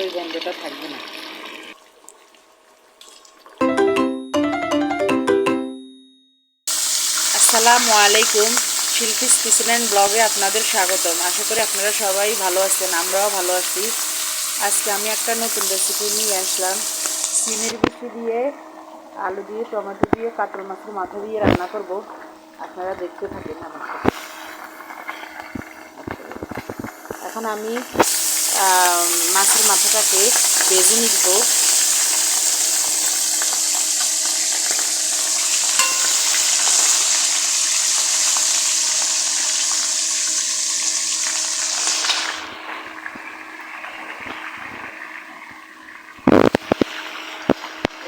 ওই গন্ধটা থাকবে না। আসসালামু আলাইকুম শিল্পী কিচেন অ্যান্ড ব্লগে আপনাদের স্বাগতম। আশা করি আপনারা সবাই ভালো আছেন, আমরাও ভালো আছি। আজকে আমি একটা নতুন রেসিপি নিয়ে আসলাম। সিমের বিচি দিয়ে আলু দিয়ে, টমেটো দিয়ে, কাতল মাছের মাথা দিয়ে রান্না করব। আপনারা দেখতে থাকেন আমাকে এখন আমি মাছের মাথাটাকে বেজে নিব।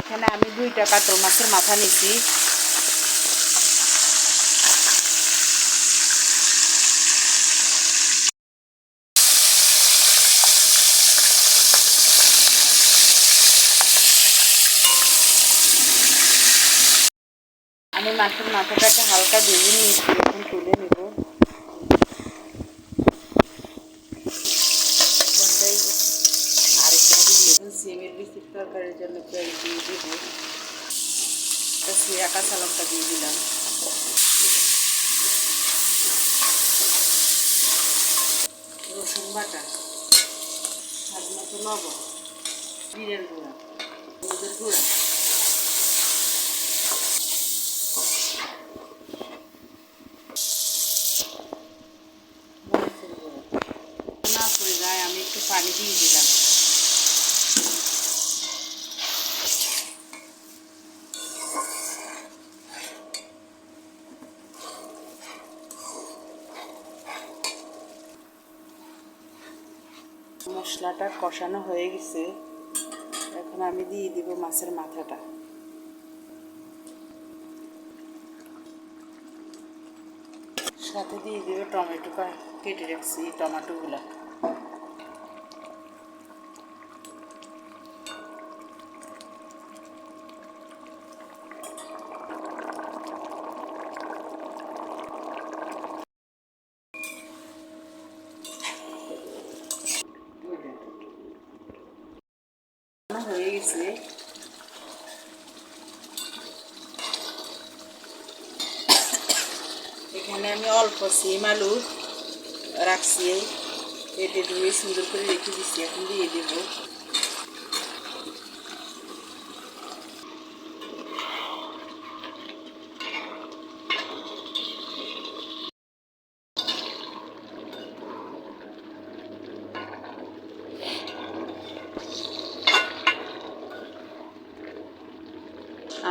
এখানে আমি দুইটা কাতল মাছের মাথা নিছি আমি মাছের মাথাটাকে হালকা ভেজে নিয়েছি, এখন তুলে নেব। সিমের পেঁয়াজ দিয়ে দিলাম। রসুন বাটা। লবণ। জিরের গুঁড়া। হলুদের গুঁড়া মরিচের গুঁড়া না পড়ে যায় আমি একটু পানি দিয়ে দিলাম মশলাটা কষানো হয়ে গেছে। এখন আমি দিয়ে দিব মাছের মাথাটা। সাথে দিয়ে দিব টমেটোটা কেটে রাখছি টমেটোগুলা। হয়ে গেছে এখানে আমি অল্প সিম আলু রাখছি। এতে ধুয়ে সুন্দর করে রেখে দিচ্ছি এখন দিয়ে দেব।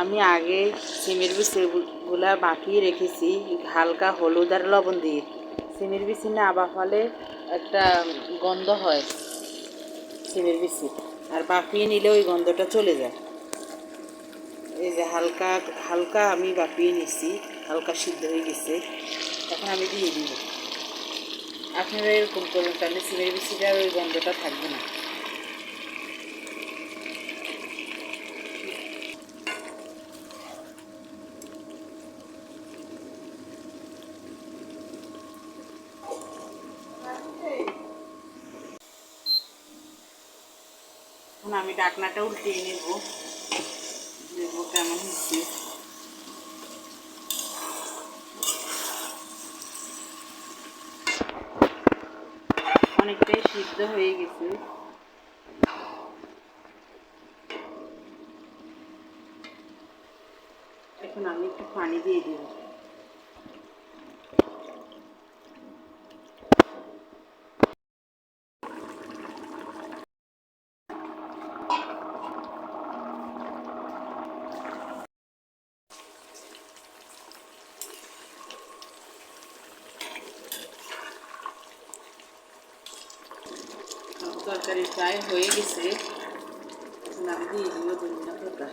আমি আগে সিমের বিচিগুলা বাকিয়ে রেখেছি, হালকা হলুদ আর লবণ দিয়ে। সিমের বিচি না আবার ফলে একটা গন্ধ হয় সিমের বিচি, আর বাপিয়ে নিলে ওই গন্ধটা চলে যায়। এই যে হালকা হালকা আমি বাপিয়ে নিছি, হালকা সিদ্ধ হয়ে গেছে, এখন আমি দিয়ে দিব। আপনারা এরকম করুন, তাহলে সিমের বিচিটার ওই গন্ধটা থাকবে না। এখন আমি ডাকনাটা উল্টিয়ে নেব। দেখব কেমন হচ্ছে। অনেকটাই সিদ্ধ হয়ে গেছে। এখন আমি একটু পানি দিয়ে দেব। তরকারি প্রায় হয়ে গেছে এখন আমি দিয়ে দিব ধনিয়া পাতা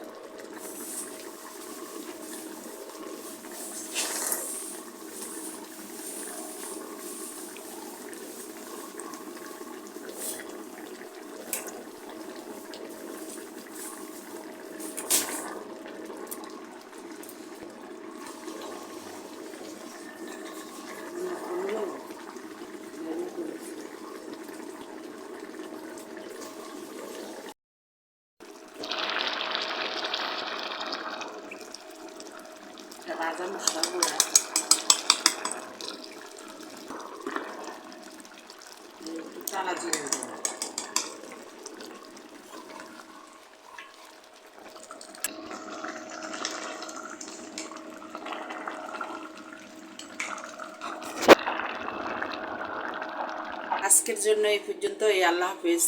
গুঁড়া আজকের জন্য এই পর্যন্ত এই আল্লাহ হাফিজ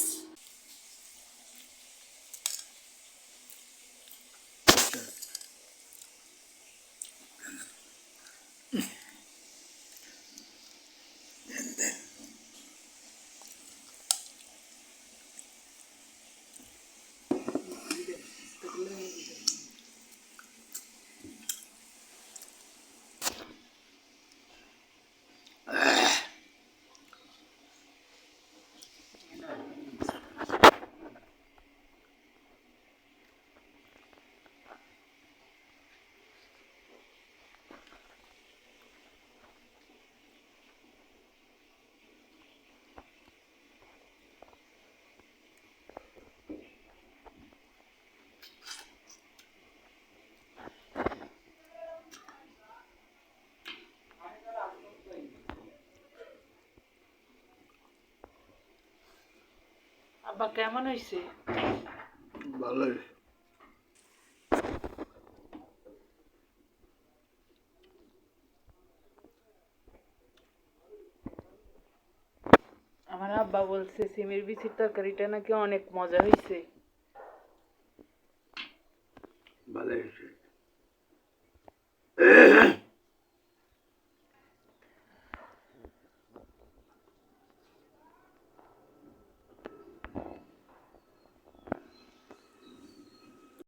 আব্বা কেমন হয়েছে ভালো আমার আব্বা বলছে সিমের বিচির তরকারিটা নাকি অনেক মজা হয়েছে